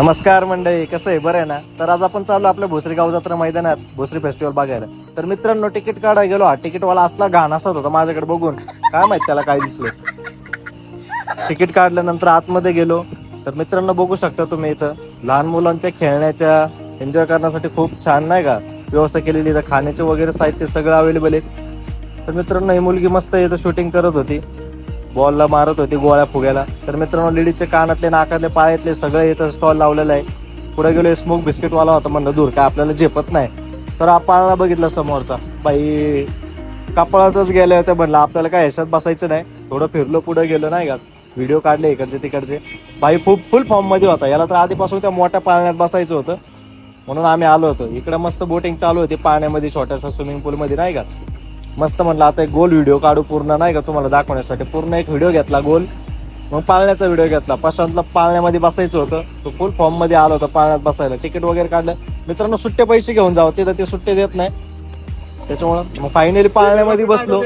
नमस्कार मंडळी कसं आहे? बरं आहे ना? तर आज आपण चाललो आपल्या भोसरी गाव जत्रा मैदानात भोसरी फेस्टिवल बघायला. तर मित्रांनो तिकीट काढायला गेलो. हा तिकीटवाला असला घाण असत होता माझ्याकडे बघून. काय माहीत त्याला काय दिसलं? तिकीट काढल्यानंतर आतमध्ये गेलो. तर मित्रांनो बघू शकता तुम्ही इथं लहान मुलांच्या खेळण्याच्या एन्जॉय करण्यासाठी खूप छान नाही का? व्यवस्था केलेली इथं खाण्याचे वगैरे साहित्य सगळं अवेलेबल आहे. तर मित्रांनो ही मुलगी मस्त इथं शूटिंग करत होती. बॉलला मारत होती गोळ्या फुग्याला. तर मित्रांनो लेडीजचे कानातले नाकातले पायातले सगळे इथं स्टॉल लावलेलं आहे. पुढे गेलो स्मोक बिस्किटवाला होता म्हणलं दूर काय आपल्याला झेपत नाही. तर आपण बघितलं समोरचा. बाई कपाळातच गेले होते म्हणलं आपल्याला काय ह्याच्यात बसायचं नाही. थोडं फिरलो पुढे गेलो नाही का? व्हिडिओ काढले इकडचे तिकडचे. बाई खूप फुल फॉर्ममध्ये होता. याला तर आधीपासून त्या मोठ्या पाळण्यात बसायचं होतं. म्हणून आम्ही आलो होतो. इकडे मस्त बोटिंग चालू होती पाण्यामध्ये छोट्याशा स्विमिंग पूल मध्ये नाही का? मस्त म्हणलं आता एक गोल व्हिडिओ काढू पूर्ण नाही का तुम्हाला दाखवण्यासाठी. पूर्ण एक व्हिडिओ घेतला गोल. मग पाळण्याचा व्हिडिओ घेतला. प्रशांतला पाळण्यामध्ये बसायचं होतं. तो फुल फॉर्ममध्ये आला होता पाळण्यात बसायला. तिकीट वगैरे काढलं. मित्रांनो सुट्टे पैसे घेऊन जावं. तिथं ते सुट्टे देत नाही. त्याच्यामुळं मग फायनली पाळण्यामध्ये बसलो.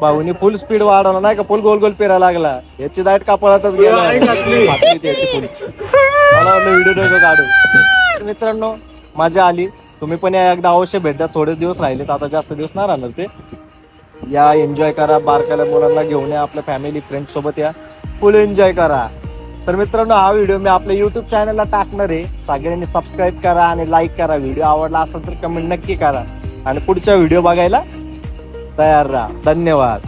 भाऊनी फुल स्पीड वाढवला. नाही का फुल गोल गोल फिरायला लागला. याची दाईट कापळातच गेला. फुल मला वाटलं व्हिडिओ काढू तर मित्रांनो मजा आली. तुम्ही पण या एकदा अवश्य भेट द्या. थोडेच दिवस राहिलेत आता जास्त दिवस नाही राहणार ते. या एन्जॉय करा बारकाल्या मुलांना घेऊन या आपल्या फॅमिली फ्रेंड सोबत या. फुल एन्जॉय करा. तर मित्रांनो हा व्हिडिओ मी आपल्या युट्यूब चॅनलला टाकणार आहे. सगळ्यांनी सबस्क्राईब करा आणि लाईक करा. व्हिडिओ आवडला असेल तर कमेंट नक्की करा. आणि पुढचा व्हिडिओ बघायला तयार राहा. धन्यवाद.